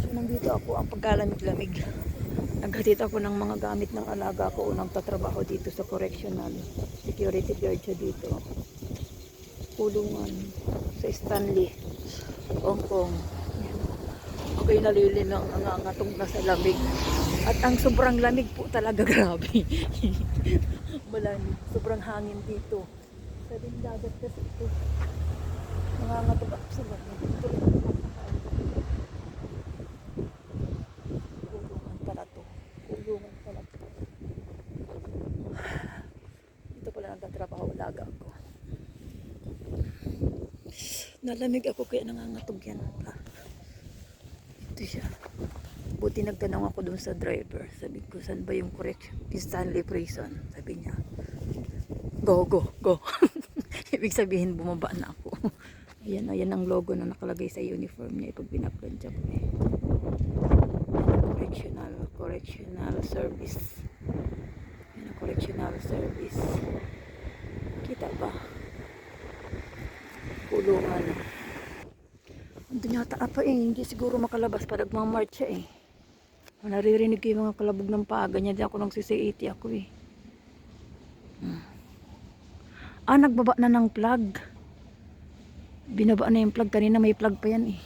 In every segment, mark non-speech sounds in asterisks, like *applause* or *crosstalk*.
So, nandito ako ang pagkalamig-lamig. Naghatid ako ng mga gamit ng alaga ko unang tatrabaho dito sa correctional. Security guard siya dito. Kulungan sa Stanley, Hong Kong. Ako'y nalilinang nangangatong na sa lamig. At ang sobrang lamig po talaga, *laughs* grabe. Malamig. Sobrang hangin dito. Sa din dagat kasi ito. Nangangatog ako sa lamig. Ito rin ang napakain. Kulungan pala to. Kulungan pala to. Dito pala nagtatrabaho alaga ko. Nalamig ako kaya nangangatog yan. Ah. Ito siya. Buti nagtanong ako dun sa driver. Sabi ko, saan ba yung correction? Stanley Prison. Sabi niya, go, go, go. *laughs* Ibig sabihin, bumaba na ako. *laughs* Ayan, ayan ang logo na nakalagay sa uniform niya. Pag binaplantya ko eh. Correctional, correctional service. Ayan ang correctional service. Kita ba? Kulungan. Andun yata apa eh, hindi siguro makalabas pa nagmamarch siya eh. Naririnig ko yung mga kalabog ng paa, ganyan din ako nang CC80 ako eh. Hmm. Ah, nagbaba na ng plug. Binaba na yung plug, kanina may plug pa yan eh.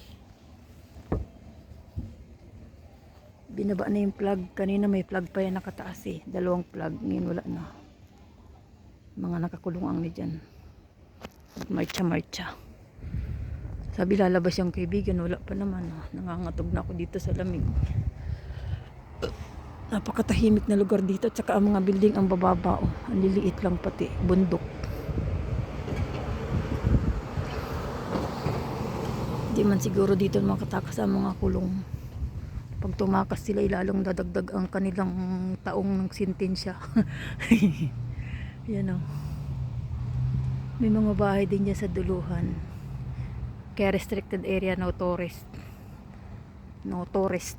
Binaba na yung plug, kanina may plug pa yan nakataas eh. Dalawang plug, ngayon wala na. Mga nakakulong ang ni dyan. Marcha-marcha. Sabi lalabas yung kaibigan, wala pa naman. Oh. Nangangatog na ako dito sa lamig. Napakatahimik na lugar dito. Tsaka ang mga building ang bababa. Oh. Ang liliit lang pati. Bundok. Hindi man siguro dito makatakas ang mga kulong. Pag tumakas sila, ilalong dadagdag ang kanilang taong ng sintensya. *laughs* Yan o. May mga bahay din dyan sa duluhan. Kaya restricted area, no tourist. No tourist.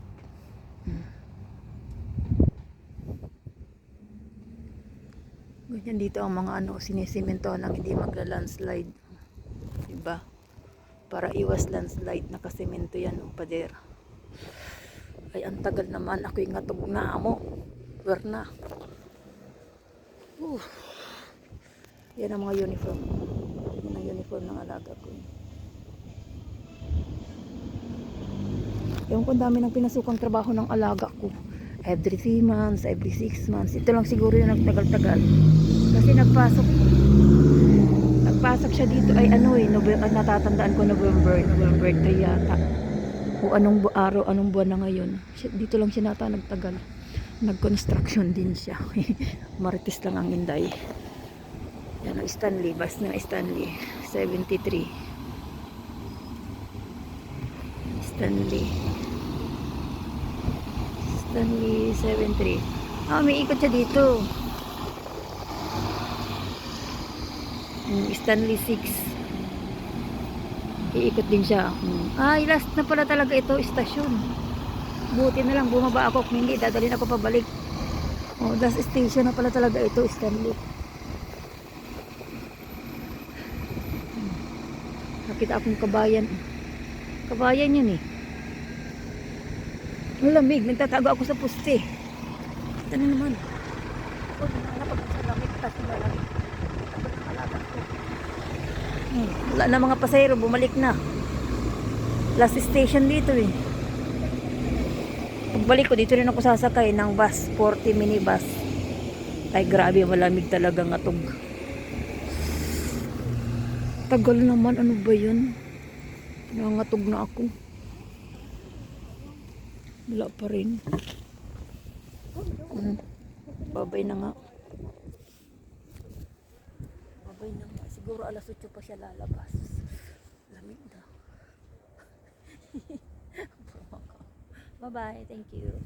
Ganyan dito ang mga ano, sinisimento ng hindi magla-landslide. Diba? Para iwas landslide, nakasemento yan ng pader. Ay, ang tagal naman. Ako'y ngatog na mo. Wer na. Uh. Yan ang mga uniform. Yan ang uniform ng alaga ko. Yung kung dami ng pinasukang trabaho ng alaga ko. Every 3 months, every 6 months. Ito lang siguro yung nagtagal-tagal. Kasi nagpasok. Nagpasok siya dito ay ano eh. November, natatandaan ko November. November 3 yata. O anong araw, anong buwan na ngayon. Dito lang siya nata nagtagal. Nag-construction din siya. *laughs* Marites lang ang inday. Yan ang Stanley. Bus ng Stanley. 73. Stanley. Stanley 73. Ah, may ikot siya dito. Mm, Stanley 6. Iikot din siya. Mm. Ay, last na pala talaga ito, istasyon. Buti na lang, bumaba ako. Kung hindi, dadalhin ako pabalik. Oh, last station na pala talaga ito, Stanley. Mm. Nakita akong kabayan. Kabayan yun eh. Ang lamig, nagtatago ako sa puste. Ito na naman. Oh, nangalap ako sa lamig, kasi malamig. Ng. Hmm, wala na mga pasahero, bumalik na. Last station dito eh. Pagbalik ko, dito rin ako sasakay ng bus, 40 minibus. Ay grabe, malamig talaga nga tog. Tagal naman, ano ba yun? Nangangatog na ako. Wala pa rin. Hmm. Babay na nga. Babay na nga. Siguro alas 8 pa siya lalabas. Lamig na. *laughs* Bye-bye. Thank you.